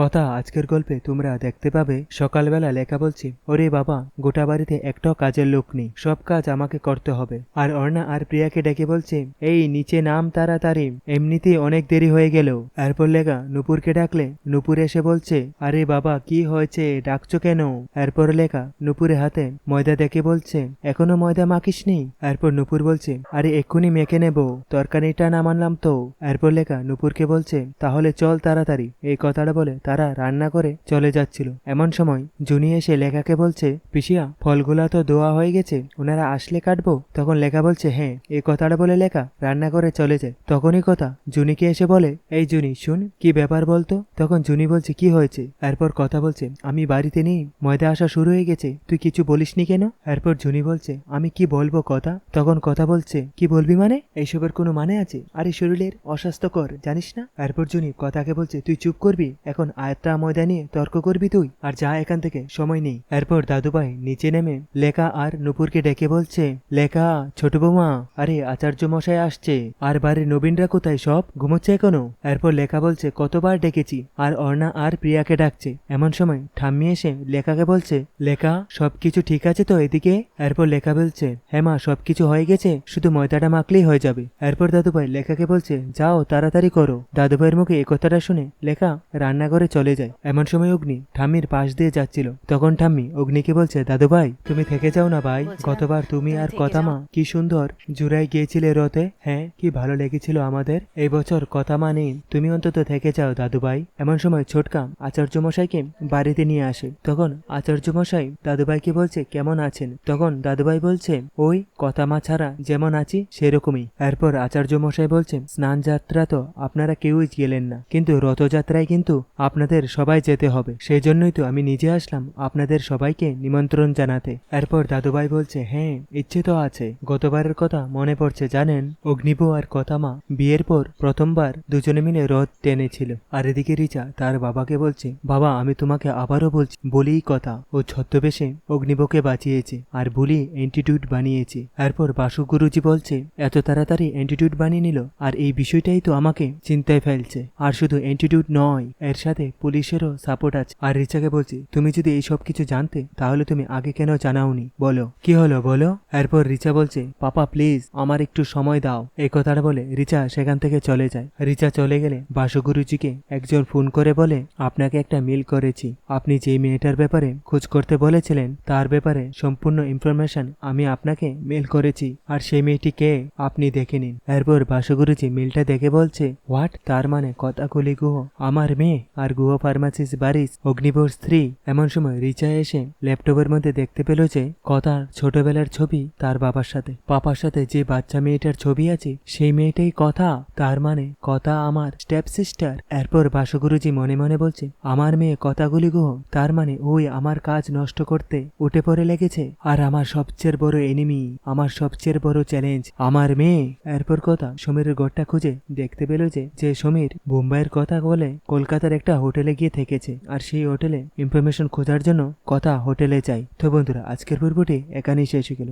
কথা আজকের গল্পে তোমরা দেখতে পাবে, সকালবেলা লেখা বলছে, ওরে বাবা, গোটা বাড়িতে একটাও কাজের লোক নেই, সব কাজ আমাকে করতে হবে। আর অর্ণা আর প্রিয়াকে ডেকে বলছে, এই নিচে নাম তাড়াতাড়ি, এমনিতেই অনেক দেরি হয়ে গেল। এরপর লেখা, নুপুরকে ডাকলে? নুপুর এসে বলছে, আরে বাবা, কি হয়েছে, ডাকছো কেন? এরপর লেখা, নুপুরের হাতে ময়দা দেখে বলছে, এখনও ময়দা মাখিসনি এরপর নুপুর বলছে, আরে এক্ষুনি মেখে নেব, তরকারিটা নামানলাম তো। এরপর লেখা, নুপুরকে বলছে, তাহলে চল তাড়াতাড়ি। এই কথাটা বলে তারা রান্না করে চলে যাচ্ছিল। এমন সময় জুনি এসে লেখাকে বলছে, পিসিয়া, ফলগুলা তো দোয়া হয়ে গেছে, ওনারা আসলে কাটবো? তখন লেখা বলছে হ্যাঁ এই কথাটা বলে লেখা, রান্না করে চলে যায়। তখনই কথা জুনিকে এসে বলে, এই জুনি, শুন, কি ব্যাপার বলতো? তখন জুনি বলছে, কি হয়েছে? এরপর কথা বলছে, আমি বাড়িতে নেই, ময়দা আসা শুরু হয়ে গেছে, তুই কিছু বলিসনি কেন? এরপর জুনি বলছে, আমি কি বলব কথা? তখন কথা বলছে, কি বলবি মানে? এইসবের কোনো মানে আছে? আরে শরীরের অস্বাস্থ্যকর, জানিস না? এরপর জুনি কথাকে বলছে, তুই চুপ করবি? এখন আয়ত্তা ময়দা নিয়ে তর্ক করবি তুই, আর যা এখান থেকে, সময় নেই। এরপর দাদুভাই নিচে নেমে লেখা আর নুপুরকে ডেকে বলছে, লেখা, ছোট বৌমা, আরে আচার্য মশাই আসছে, আর বাড়ির নবীনরা কোথায় সব? ঘুমোচ্ছে এখনও? এরপর লেখা বলছে, কতবার ডেকেছি, আর অর্ণা আর প্রিয়াকে ডাকছে। এমন সময় ঠাম্মি এসে লেখাকে বলছে, লেখা, সবকিছু ঠিক আছে তো এদিকে? এরপর লেখা বলছে হ্যাঁ মা, সবকিছু হয়ে গেছে, শুধু ময়দাটা মাখলেই হয়ে যাবে। এরপর দাদুভাই লেখাকে বলছে, যাও, তাড়াতাড়ি করো। দাদুভাইয়ের মুখে এ কথাটা শুনে লেখা, রান্নাঘরে চলে যায়। এমন সময় অগ্নি ঠাম্মির পাশ দিয়ে যাচ্ছিল। তখন ঠাম্মি অগ্নিকে বলছে দাদুভাই তুমি থেকে যাও না ভাই। গতবার তুমি আর থেকে কথা মা কি সুন্দর জুড়াই গিয়েছিলে রথে। হ্যাঁ কি ভালো লেগেছিল আমাদের। এই বছর কথা মা নেই। তুমি অন্তত থেকে যাও দাদুভাই। এমন সময় ছোটকা আচার্য মশাইকে বাড়িতে নিয়ে আসে। তখন আচার্য মশাই দাদুভাইকে বলছে? কেমন আছেন? তখন দাদুভাই বলছে ওই কথা মা ছাড়া যেমন আছি সেরকমই। এরপর আচার্য মশাই বলছে স্নান যাত্রা তো আপনারা কেউই গেলেন না। কিন্তু রথযাত্রায় কিন্তু আপনাদের সবাই যেতে হবে। সেই জন্যই তো আমি নিজে আসলাম আপনাদের সবাইকে নিমন্ত্রণ জানাতে। এরপর দাদুভাই বলছে হ্যাঁ ইচ্ছে তো আছে। গতবারের কথা মনে পড়ছে, জানেন? অগ্নিব আর কথামা বিয়ের পর প্রথমবার দুজনে মিলে রথ টেনেছিল। আর এদিকে রিচা তার বাবাকে বলছে, বাবা, আমি তোমাকে আবারও বলছি, বলিই কথা। ও ছদ্মবেশে অগ্নিবকে বাঁচিয়েছে আর বলি অ্যান্টিটিউড বানিয়েছে। এরপর বাসু গুরুজি বলছে, এত তাড়াতাড়ি অ্যান্টিটিউড বানিয়ে নিল? আর এই বিষয়টাই তো আমাকে চিন্তায় ফেলছে। আর শুধু অ্যান্টিটিউড নয়, এর সাথে পুলিশেরও সাপোর্ট আছে। আর রিচাকে বলছি, তুমি যদি এই সব কিছু জানতে, তাহলে তুমি আগে কেন জানাওনি? বলো। কি হলো বলো? এরপর রিচা বলছে, পাপা প্লিজ আমার একটু সময় দাও। এই কথাটা বলে রিচা সেখান থেকে চলে যায়। রিচা চলে গেলে বাসুগুরুজিকে একজন ফোন করে বলে, আপনাকে একটা মেল করেছি। আপনি যে মেয়েটার ব্যাপারে খোঁজ করতে বলেছিলেন, তার ব্যাপারে সম্পূর্ণ ইনফরমেশন আমি আপনাকে মেল করেছি। আর সেই মেয়েটি কে? আপনি দেখে নিন। এরপর বাসুগুরুজি মিলটা দেখে বলছে, হোয়াট? তার মানে কথাগুলি গুহ। আমার মেয়ে আর গুহ ফার্মাসিস বারিস অগ্নিবর স্ত্রী এমন সময় রিচা এসে ল্যাপটপের মধ্যে দেখতে পেল যে কথার ছোটবেলার ছবি তার বাবার সাথে। পাপার সাথে যে বাচ্চা মেয়েটার ছবি আছে, সেই মেয়েটাই কথা, তার মানে কথা আমার স্টেপ সিস্টার এরপর বাসুগুরুজি মনে মনে বলছে, আমার মেয়ে কথাগুলি গুহ, তার মানে ওই আমার কাজ নষ্ট করতে উঠে পড়ে লেগেছে। আর আমার সবচেয়ে বড় এনিমি আমার সবচেয়ে বড় চ্যালেঞ্জ আমার মেয়ে। এরপর কথা সমীরের ঘরটা খুঁজে দেখতে পেল যে যে সমীর বোম্বাইয়ের কথা বলে কলকাতার একটা হোটেলে গিয়ে থেকেছে। আর সেই হোটেলে ইনফরমেশন খোঁজার জন্য কথা হোটেলে চাই তো বন্ধুরা, আজকের পর্বটি এখানেই শেষ হয়ে গেল।